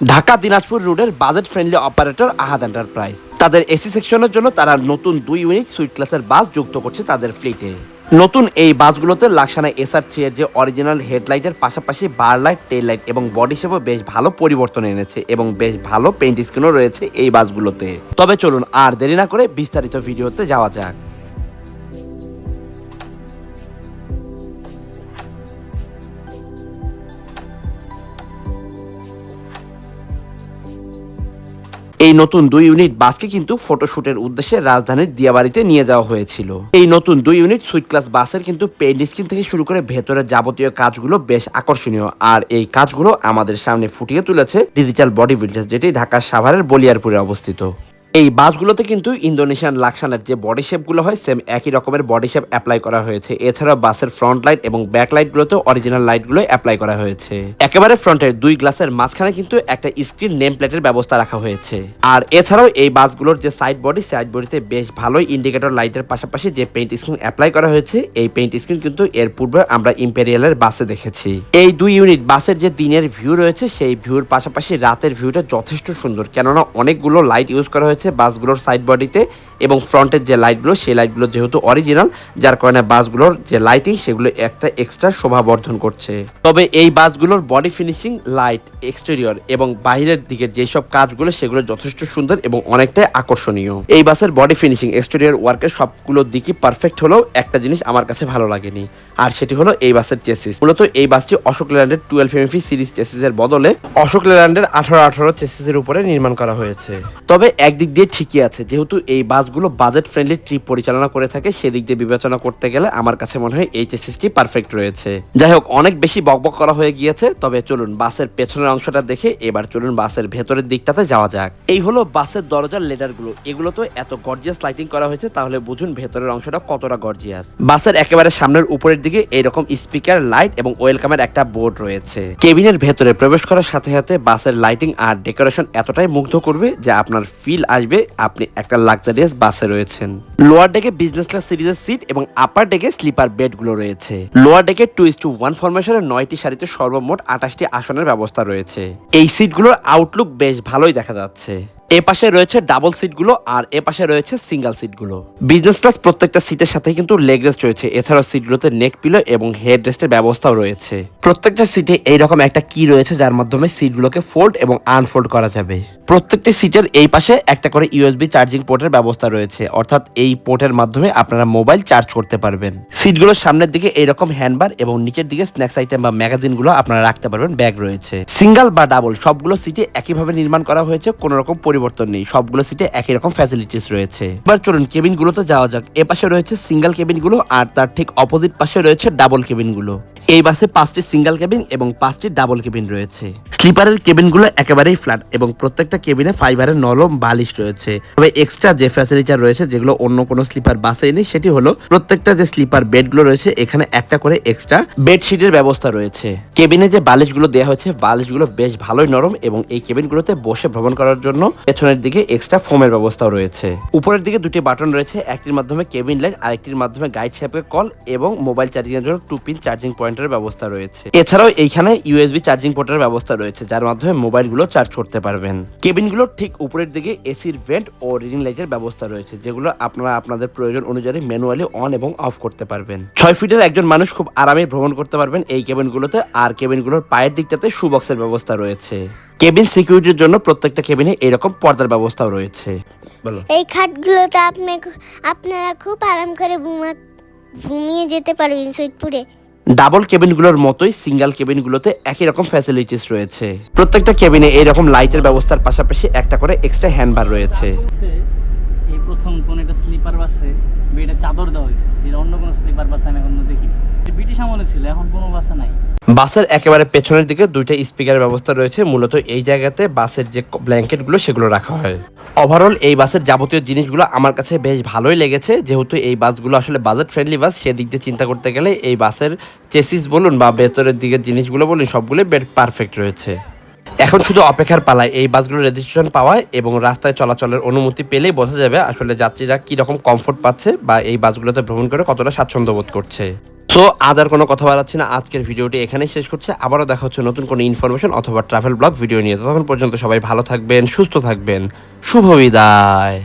ঢাকা দিনাজপুর রোডের budget friendly operator Ahad enterprise তাদের AC সেকশনের জন্য তারা নতুন দুই ইউনিট সুইট ক্লাসের বাস যুক্ত করছে তাদের ফ্লিটে নতুন এই বাসগুলোতে লাক্সানা এসআর থ্রি এর যে অরিজিনাল হেডলাইটের পাশাপাশি বার লাইট টেল লাইট এবং বডি শেপও বেশ ভালো পরিবর্তন এনেছে এবং বেশ ভালো পেইন্ট স্ক্রিনও রয়েছে এই বাসগুলোতে। তবে চলুন আর দেরি না করে বিস্তারিত ভিডিওতে যাওয়া যাক। এই নতুন দুই ইউনিট বাসকে কিন্তু ফটোশুটের উদ্দেশ্যে রাজধানীর দিয়াবাড়িতে নিয়ে যাওয়া হয়েছিল। এই নতুন দুই ইউনিট সুইট ক্লাস বাসের কিন্তু পেইন্ট স্কিন থেকে শুরু করে ভেতরের যাবতীয় কাজগুলো বেশ আকর্ষণীয়। আর এই কাজগুলো আমাদের সামনে ফুটিয়ে তুলেছে ডিজিটাল বডি বিল্ডার্স, যেটি ঢাকার সাভারের বলিয়ারপুরে অবস্থিত। এই বাসগুলোতে কিন্তু ইন্দোনেশিয়ান লাক্সানের যে বডি শেপগুলো হয় সেম একই রকমের বডি শেপ অ্যাপ্লাই করা হয়েছে। এছাড়াও বাসের ফ্রন্ট লাইট এবং ব্যাক লাইটগুলোতেও অরিজিনাল লাইটগুলো অ্যাপ্লাই করা হয়েছে। একেবারে ফ্রন্টের দুই গ্লাসের মাঝখানে কিন্তু একটা স্ক্রিন নেম প্লেটের ব্যবস্থা রাখা হয়েছে। আর এছাড়াও এই বাসগুলোর যে সাইড বডি সাইড বডিতে বেশ ভালোই ইন্ডিকেটর লাইটের পাশাপাশি যে পেইন্ট স্ক্রিন অ্যাপ্লাই করা হয়েছে, এই পেইন্ট স্ক্রিন কিন্তু এর পূর্বে আমরা ইম্পেরিয়ালের বাসে দেখেছি। এই দুই ইউনিট বাসের যে দিনের ভিউ রয়েছে, সেই ভিউর পাশাপাশি রাতের ভিউটা যথেষ্ট সুন্দর। কেননা অনেকগুলো লাইট ইউজ করা হয়েছে বাসগুলোর সাইড বডিতে এবং ফ্রন্টের যে লাইটগুলো, সেই লাইটগুলো যেহেতু অরিজিনাল, যার কারণে বাসগুলোর যে লাইটিং সেগুলো একটা এক্সট্রা শোভা বর্ধন করছে। তবে এই বাসগুলোর বডি ফিনিশিং লাইট এক্সটেরিয়র এবং বাইরের দিকের যেসব কাজগুলো, সেগুলো যথেষ্ট সুন্দর এবং অনেকটাই আকর্ষণীয়। এই বাসের বডি ফিনিশিং এক্সটেরিয়র ওয়ার্কের সবগুলো দিকই পারফেক্ট হলেও একটা জিনিস আমার কাছে ভালো লাগেনি। আর সেটি হলো এই বাসের চেসিস মূলত এই বাসটি অশোক লেল্যান্ডের টুয়েলভ এমএফি সিরিজ চেসিসের বদলে অশোক লেল্যান্ডের আঠারো আঠারো চেসিসের উপরে নির্মাণ করা হয়েছে। তবে একদিক দিয়ে ঠিকই আছে, যেহেতু এই বাসগুলো বাজেট ফ্রেন্ডলি ট্রিপ পরিচালনা করে থাকে, সেদিক দিয়ে বিবেচনা করতে গেলে আমার কাছে মনে হয় এই চেসিসটি পারফেক্ট রয়েছে। যাই হোক, অনেক বেশি বকবক করা হয়ে গিয়েছে, তবে চলুন বাসের পেছনের অংশটা দেখে এবার চলুন বাসের ভেতরের দিকটাতে যাওয়া যাক। এই হলো বাসের দরজার লেটারগুলো এগুলো তো এত গর্জিয়াস লাইটিং করা হয়েছে, তাহলে বুঝুন ভেতরের অংশটা কতটা গর্জিয়াস বাসের একেবারে সামনের উপরের দিকে এইরকম স্পিকার লাইট এবং ওয়েলকামের একটা বোর্ড রয়েছে। কেবিনের ভেতরে প্রবেশ করার সাথে সাথে বাসের লাইটিং আর ডেকোরেশন এতটাই মুগ্ধ করবে যে আপনার ফিল আসবে, আপনি একটা লাক্সারিয়াস বাসে রয়েছেন। লোয়ার ডেকে বিজনেস ক্লাস সিরিজের সিট এবং আপার ডেকে স্লিপার বেডগুলো রয়েছে। লোয়ার ডেকে টু ইস টু ওয়ান ফরমেশনের নয়টি সারিতে সর্বমোট আঠাশটি আসনের ব্যবস্থা রয়েছে। এই সিটগুলোর আউটলুক বেশ ভালোই দেখা যাচ্ছে। এ পাশে রয়েছে ডাবল সিটগুলো আর এ পাশে রয়েছে সিঙ্গেল সিটগুলো। বিজনেস ক্লাস প্রত্যেকটা সিটের সাথে কিন্তু লেগ রেস্ট রয়েছে। এছাড়াও সিটগুলোতে নেক পিলো এবং হেড রেস্টের ব্যবস্থাও রয়েছে। প্রত্যেকটা সিটে এইরকম একটা কি রয়েছে যার মাধ্যমে সিটগুলোকে ফোল্ড এবং আনফোল্ড করা যাবে। প্রত্যেকটি সিটের এই পাশে একটা করে ইউএসবি চার্জিং পোর্টের ব্যবস্থা রয়েছে। অর্থাৎ এই পোর্টের মাধ্যমে আপনারা মোবাইল চার্জ করতে পারবেন। সিটগুলোর সামনের দিকে এইরকম হ্যান্ডবার এবং নিচের দিকে স্ন্যাক্স আইটেম বা ম্যাগাজিনগুলো আপনারা রাখতে পারবেন। ব্যাগ রয়েছে। সিঙ্গেল বা ডাবল সবগুলো সিটে একইভাবে নির্মাণ করা হয়েছে। কোনো রকম পরিবর্তন নেই। সবগুলো সিটে একই রকম ফ্যাসিলিটিস রয়েছে। এবার চলুন কেবিন গুলোতে যাওয়া যাক। এ পাশে রয়েছে সিঙ্গেল কেবিনগুলো আর তার ঠিক অপোজিট পাশে রয়েছে ডাবল কেবিনগুলো এই বাসে পাঁচটি সিঙ্গেল কেবিন এবং পাঁচটি ডাবল কেবিন রয়েছে। স্লিপারের কেবিনগুলো একেবারেই ফ্ল্যাট এবং প্রত্যেকটা কেবিনে ফাইবারের নরম বালিশ রয়েছে। তবে এক্সট্রা যে ফ্যাসিলিটি রয়েছে, যেগুলো অন্য কোনো স্লিপার বাসে নেই, সেটি হলো প্রত্যেকটা যে স্লিপার বেডগুলো রয়েছে, এখানে একটা করে এক্সট্রা বেডশিটের ব্যবস্থা রয়েছে। কেবিনে যে বালিশগুলো দেওয়া হয়েছে, বালিশগুলো বেশ ভালোই নরম এবং এই কেবিনগুলোতে বসে ভ্রমণ করার জন্য পেছনের দিকে এক্সট্রা ফোমের ব্যবস্থাও রয়েছে। উপরের দিকে দুটি বাটন রয়েছে, একটির মাধ্যমে কেবিন লাইট আরেকটির মাধ্যমে গাইড শেপে কল এবং মোবাইল চার্জিং এর জন্য টু পিন চার্জিং পয়েন্টের ব্যবস্থা রয়েছে। এছাড়াও এইখানে ইউএসবি চার্জিং পোর্টের ব্যবস্থা রয়েছে, যার মাধ্যমে মোবাইলগুলো চার্জ করতে পারবেন। কেবিনগুলোর ঠিক উপরের দিকে এসির ভেন্ট ও রিডিং লাইটের ব্যবস্থা রয়েছে, যেগুলো আপনারা আপনাদের প্রয়োজন অনুযায়ী ম্যানুয়ালি অন এবং অফ করতে পারবেন। ছয় ফিটের একজন মানুষ খুব আরামে ভ্রমণ করতে পারবেন এই কেবিনগুলোতে আর কেবিনগুলোর পায়ের দিকটাতে শু বক্সের ব্যবস্থা রয়েছে। কেবিন সিকিউরিটির জন্য প্রত্যেকটা কেবিনে এরকম পর্দার ব্যবস্থাও রয়েছে। বলো। এই খাটগুলোতে আপনি আপনারা খুব আরাম করে ঘুমা ঘুমিয়ে যেতে পারবেন সুইটপুরে ডাবল কেবিনগুলোর মতোই সিঙ্গেল কেবিনগুলোতে একই রকম ফ্যাসিলিটিস রয়েছে। প্রত্যেকটা কেবিনে এইরকম লাইটের ব্যবস্থার পাশাপাশি একটা করে এক্সট্রা হ্যান্ডবার রয়েছে। এই প্রথম কোন একটা স্লিপার বাসে বেডে চাদর দেওয়া হয়েছে যেটা অন্য কোনো স্লিপার বাসে আমি এখনও দেখিনি ব্রিটিশ আমলে ছিল এখন কোনো বাসে নাই। বাসের একেবারে পেছনের দিকে দুইটা স্পিকারের ব্যবস্থা রয়েছে। মূলত এই জায়গাতে বাসের যে ব্ল্যাঙ্কেটগুলো, সেগুলো রাখা হয়। ওভারঅল এই বাসের যাবতীয় জিনিসগুলো আমার কাছে বেশ ভালোই লেগেছে। যেহেতু এই বাসগুলো আসলে বাজেট ফ্রেন্ডলি বাস, সেদিক দিয়ে চিন্তা করতে গেলে এই বাসের চেসিস বলুন বা ভেতরের দিকের জিনিসগুলো বলুন, সবগুলো বেড পারফেক্ট রয়েছে। এখন শুধু অপেক্ষার পালায় এই বাসগুলোর রেজিস্ট্রেশন পাওয়ায় এবং রাস্তায় চলাচলের অনুমতি পেলেই বোঝা যাবে আসলে যাত্রীরা কি রকম কমফোর্ট পাচ্ছে বা এই বাসগুলোতে ভ্রমণ করে কতটা স্বাচ্ছন্দ্য বোধ করছে। সো, আজ আর কোনো কথা বাড়াচ্ছি না। আজকের ভিডিওটি এখানেই শেষ করছে। আবারও দেখা হচ্ছে নতুন কোনো ইনফরমেশন অথবা ট্রাভেল ব্লগ ভিডিও নিয়ে। ততক্ষণ পর্যন্ত সবাই ভালো থাকবেন, সুস্থ থাকবেন। শুভ বিদায়।